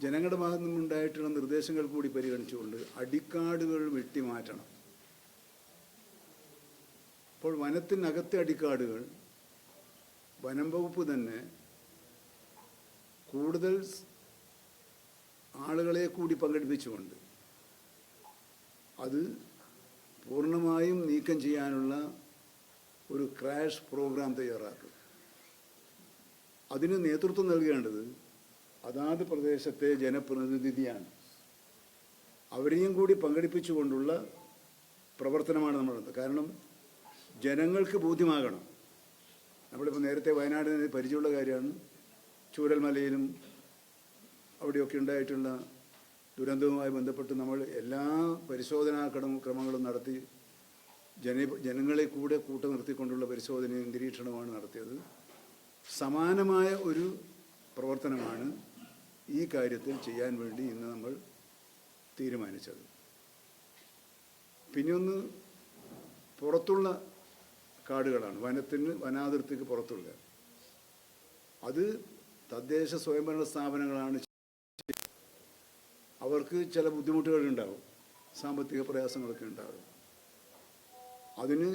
ജനങ്ങളുടെ ഭാഗത്തു നിന്നുണ്ടായിട്ടുള്ള നിർദ്ദേശങ്ങൾ കൂടി പരിഗണിച്ചുകൊണ്ട് അടിക്കാടുകൾ വെട്ടിമാറ്റണം. അപ്പോൾ വനത്തിനകത്തെ അടിക്കാടുകൾ വനം വകുപ്പ് തന്നെ കൂടുതൽ ആളുകളെ കൂടി പങ്കെടുപ്പിച്ചുകൊണ്ട് അത് പൂർണമായും നീക്കം ചെയ്യാനുള്ള ഒരു ക്രാഷ് പ്രോഗ്രാം തയ്യാറാക്കും. അതിന് നേതൃത്വം നൽകേണ്ടത് അതാത് പ്രദേശത്തെ ജനപ്രതിനിധിയാണ്. അവരെയും കൂടി പങ്കെടുപ്പിച്ചുകൊണ്ടുള്ള പ്രവർത്തനമാണ് നമ്മൾ കാരണം ജനങ്ങൾക്ക് ബോധ്യമാകണം. നമ്മളിപ്പോൾ നേരത്തെ വയനാടിന് പരിചയമുള്ള കാര്യമാണ്. ചൂരൽമലയിലും അവിടെയൊക്കെ ഉണ്ടായിട്ടുള്ള ദുരന്തവുമായി ബന്ധപ്പെട്ട് നമ്മൾ എല്ലാ പരിശോധനാ ക്രമ ക്രമങ്ങളും നടത്തി ജന ജനങ്ങളെ കൂടെ കൂട്ടം നിർത്തിക്കൊണ്ടുള്ള പരിശോധനയും നിരീക്ഷണവുമാണ് നടത്തിയത്. സമാനമായ ഒരു പ്രവർത്തനമാണ് ഈ കാര്യത്തിൽ ചെയ്യാൻ വേണ്ടി ഇന്ന് നമ്മൾ തീരുമാനിച്ചത്. പിന്നെ ഒന്ന് പുറത്തുള്ള കാടുകളാണ്. വനത്തിന് വനാതിർത്തിക്ക് പുറത്തുള്ള. അത് തദ്ദേശ സ്വയംഭരണ സ്ഥാപനങ്ങളാണ് അവർക്ക് ചില ബുദ്ധിമുട്ടുകളുണ്ടാവും സാമ്പത്തിക പ്രയാസങ്ങളൊക്കെ ഉണ്ടാകും അതിന്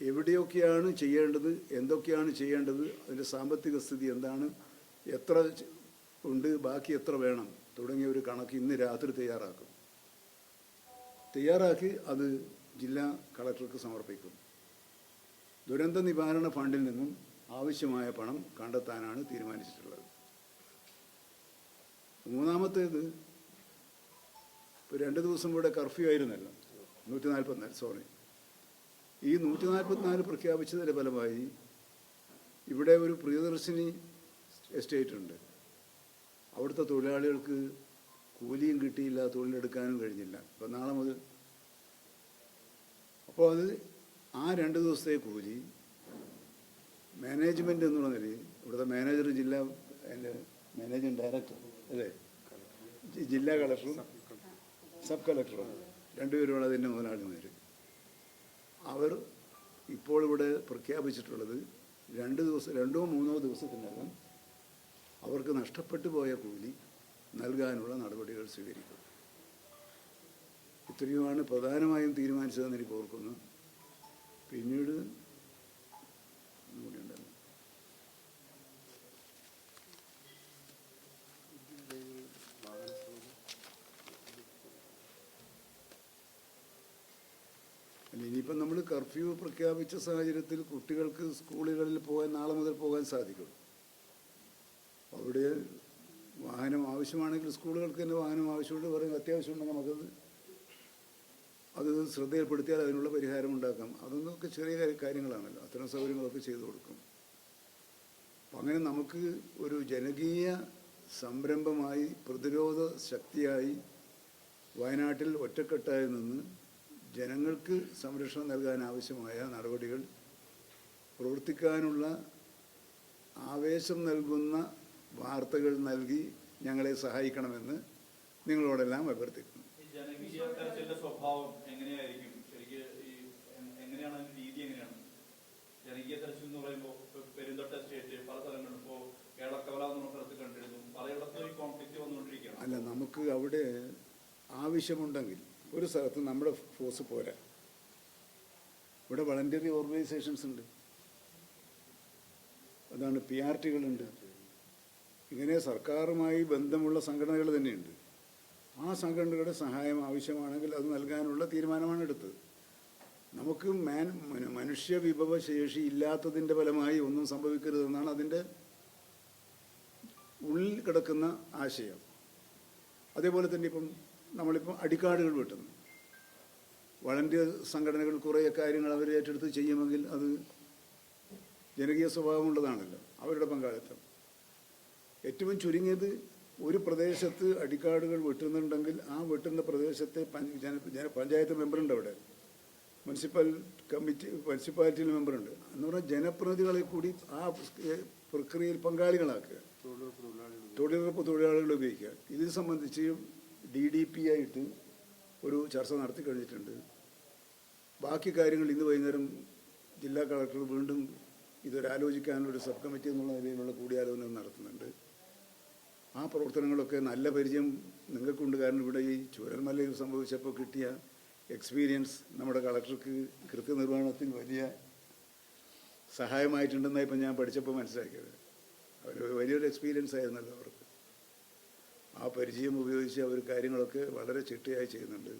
എവിടെയൊക്കെയാണ് ചെയ്യേണ്ടത് എന്തൊക്കെയാണ് ചെയ്യേണ്ടത് അതിന്റെ സാമ്പത്തിക സ്ഥിതി എന്താണ് എത്ര ഉണ്ട് ബാക്കി എത്ര വേണം? തുടങ്ങിയ ഒരു കണക്ക് ഇന്ന് രാത്രി തയ്യാറാക്കും. തയ്യാറാക്കി അത് ജില്ലാ കളക്ടർക്ക് സമർപ്പിക്കും. ദുരന്ത നിവാരണ ഫണ്ടിൽ നിന്നും ആവശ്യമായ പണം കണ്ടെത്താനാണ് തീരുമാനിച്ചിട്ടുള്ളത്. മൂന്നാമത്തേത് ഇപ്പോൾ രണ്ട് ദിവസം കൂടെ കർഫ്യൂ ആയിരുന്നല്ലോ നൂറ്റി നാൽപ്പത്തിനാല് സോറി ഈ നൂറ്റി നാൽപ്പത്തിനാല് പ്രഖ്യാപിച്ചതിന്റെ ഫലമായി ഇവിടെ ഒരു പ്രിയദർശിനി എസ്റ്റേറ്റ് ഉണ്ട്. അവിടുത്തെ തൊഴിലാളികൾക്ക് കൂലിയും കിട്ടിയില്ല തൊഴിലെടുക്കാനും കഴിഞ്ഞില്ല. അപ്പം നാളെ മുതൽ അപ്പോൾ അത് ആ രണ്ട് ദിവസത്തെ കൂലി മാനേജ്മെന്റ് എന്നുള്ള നിലയിൽ ഇവിടുത്തെ മാനേജർ ജില്ലാ എന്റെ മാനേജിംഗ് ഡയറക്ടർ അല്ലേ? ജില്ലാ കളക്ടറും സബ് കളക്ടറും രണ്ടുപേരുമാണ് അതിന്റെ മുതലാളിമാർ അവർ ഇപ്പോൾ ഇവിടെ പ്രഖ്യാപിച്ചിട്ടുള്ളത് രണ്ട് ദിവസം രണ്ടോ മൂന്നോ ദിവസത്തിനകം അവർക്ക് നഷ്ടപ്പെട്ടു പോയ കൂലി നൽകാനുള്ള നടപടികൾ സ്വീകരിക്കും. ഇത്രയുമാണ് പ്രധാനമായും തീരുമാനിച്ചതെന്ന് എനിക്ക് ഓർക്കുന്നു. പിന്നീട്. ഇനിയിപ്പം നമ്മൾ കർഫ്യൂ പ്രഖ്യാപിച്ച സാഹചര്യത്തിൽ കുട്ടികൾക്ക് സ്കൂളുകളിൽ പോകാൻ നാളെ മുതൽ പോകാൻ സാധിക്കും അവിടെ വാഹനം ആവശ്യമാണെങ്കിൽ സ്കൂളുകൾക്ക് തന്നെ വാഹനം ആവശ്യമുണ്ട് പറയും അത്യാവശ്യമുണ്ടെങ്കിൽ നമുക്കത് അത് ശ്രദ്ധയിൽപ്പെടുത്തിയാൽ അതിനുള്ള പരിഹാരം ഉണ്ടാക്കാം. അതൊന്നൊക്കെ ചെറിയ കാര്യ- കാര്യങ്ങളാണല്ലോ. അത്തരം സൗകര്യങ്ങളൊക്കെ ചെയ്തു കൊടുക്കും. അപ്പം അങ്ങനെ നമുക്ക് ഒരു ജനകീയ സംരംഭമായി പ്രതിരോധ ശക്തിയായി വയനാട്ടിൽ ഒറ്റക്കെട്ടായി നിന്ന് ജനങ്ങൾക്ക് സംരക്ഷണം നൽകാൻ ആവശ്യമായ നടപടികൾ പ്രവർത്തിക്കാനുള്ള ആവേശം നൽകുന്ന വാർത്തകൾ നൽകി ഞങ്ങളെ സഹായിക്കണമെന്ന് നിങ്ങളോടെല്ലാം അഭ്യർത്ഥിക്കുന്നു. ജനകീയ തെരച്ചിൽ എന്ന് പറയുമ്പോൾ സ്റ്റേറ്റ് പല സ്ഥലങ്ങളിലും ഇപ്പോൾ കേളക്കവല എന്നുള്ള സ്ഥലത്ത് കണ്ടിരുന്നു. പലയിടത്തും ഈ കോൺഫ്ലിക്റ്റ് വന്നുകൊണ്ടിരിക്കുകയാണ്. അല്ല നമുക്ക് അവിടെ ആവശ്യമുണ്ടെങ്കിൽ ഒരു സ്ഥലത്ത് നമ്മുടെ ഫോഴ്സ് പോരാ. ഇവിടെ വളണ്ടിയറി ഓർഗനൈസേഷൻസ് ഉണ്ട്. അതാണ് പി ആർ ടികളുണ്ട് ഇങ്ങനെ സർക്കാരുമായി ബന്ധമുള്ള സംഘടനകൾ തന്നെയുണ്ട്. ആ സംഘടനകളുടെ സഹായം ആവശ്യമാണെങ്കിൽ അത് നൽകാനുള്ള തീരുമാനമാണ് എടുത്തത്. നമുക്ക് മാൻ മനുഷ്യ വിഭവശേഷി ഇല്ലാത്തതിന്റെ ഫലമായി ഒന്നും സംഭവിക്കരുതെന്നാണ് അതിന്റെ ഉള്ളിൽ കിടക്കുന്ന ആശയം. അതേപോലെ തന്നെ ഇപ്പം നമ്മളിപ്പം അടിക്കാടുകൾ വെട്ടുന്നു. വളണ്ടിയർ സംഘടനകൾ കുറേ കാര്യങ്ങൾ അവർ ഏറ്റെടുത്ത് ചെയ്യുമെങ്കിൽ അത് ജനകീയ സ്വഭാവമുള്ളതാണല്ലോ അവരുടെ പങ്കാളിത്തം. ഏറ്റവും ചുരുങ്ങിയത് ഒരു പ്രദേശത്ത് അടിക്കാടുകൾ വെട്ടുന്നുണ്ടെങ്കിൽ ആ വെട്ടുന്ന പ്രദേശത്തെ പഞ്ചായത്ത് മെമ്പറുണ്ട് അവിടെ. മുനിസിപ്പൽ കമ്മിറ്റി മുനിസിപ്പാലിറ്റിയിൽ മെമ്പറുണ്ട്. എന്ന് പറഞ്ഞാൽ ജനപ്രതിനിധികളെ കൂടി ആ പ്രക്രിയയിൽ പങ്കാളികളാക്കുക. തൊഴിലുറപ്പ് തൊഴിലാളികളെ ഉപയോഗിക്കുക. ഇത് സംബന്ധിച്ച് ഡി ഡി പി ആയിട്ട് ഒരു ചർച്ച നടത്തി കഴിഞ്ഞിട്ടുണ്ട്. ബാക്കി കാര്യങ്ങൾ ഇന്ന് വൈകുന്നേരം ജില്ലാ കളക്ടർ വീണ്ടും ഇതൊരാലോചിക്കാനുള്ള ഒരു സബ് കമ്മിറ്റി എന്നുള്ള നിലയിലുള്ള കൂടിയാലോചന നടത്തുന്നുണ്ട്. ആ പ്രവർത്തനങ്ങളൊക്കെ നല്ല പരിചയം നിങ്ങൾക്കുണ്ട്. കാരണം ഇവിടെ ഈ ചൂരൽമലയിൽ സംഭവിച്ചപ്പോൾ കിട്ടിയ എക്സ്പീരിയൻസ് നമ്മുടെ കളക്ടർക്ക് കൃത്യനിർവഹണത്തിൽ വലിയ സഹായമായിട്ടുണ്ടെന്നാണ് ഇപ്പം ഞാൻ പഠിച്ചപ്പോൾ മനസ്സിലാക്കിയത്. അവർ വലിയൊരു എക്സ്പീരിയൻസ് ആയിരുന്നല്ലോ അവർക്ക്. ആ പരിചയം ഉപയോഗിച്ച് അവർ കാര്യങ്ങളൊക്കെ വളരെ ചിട്ടയായി ചെയ്യുന്നുണ്ട്.